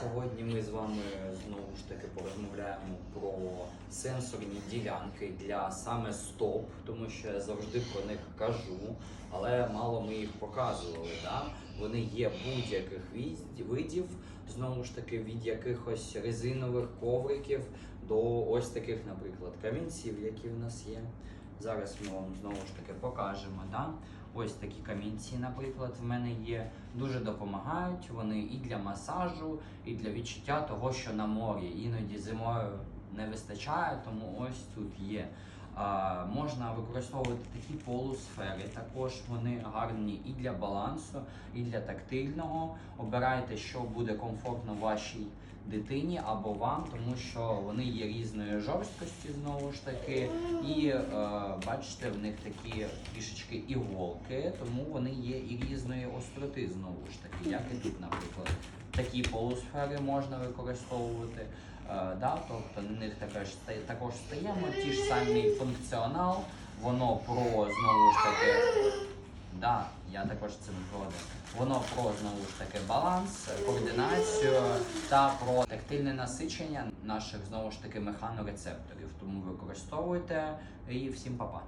Сьогодні ми з вами знову ж таки порозмовляємо про сенсорні ділянки для саме стоп, тому що я завжди про них кажу, але мало ми їх показували. Да? Вони є будь-яких видів, знову ж таки, від якихось резинових ковриків до ось таких, наприклад, камінців, які в нас є. Зараз ми вам знову ж таки покажемо. Да? Ось такі камінці, наприклад, в мене є. Дуже допомагають вони і для масажу, і для відчуття того, що на морі іноді зимою не вистачає, тому ось тут є. Можна використовувати такі полусфери. Також вони гарні і для балансу, і для тактильного. Обирайте, що буде комфортно вашій дитині або вам, тому що вони є різної жорсткості знову ж таки. І е, бачите, в них такі трішечки іголки, тому вони є і різної остроти знову ж таки, як і тут, наприклад. Такі полусфери можна використовувати. Е, да, тобто на них також, також стаємо ті ж самі функціонал, воно про знову ж таки. Да, я також цим згоден. Воно про знову ж таки баланс, координацію та про тактильне насичення наших знову ж таки механорецепторів. Тому використовуйте і всім па-па.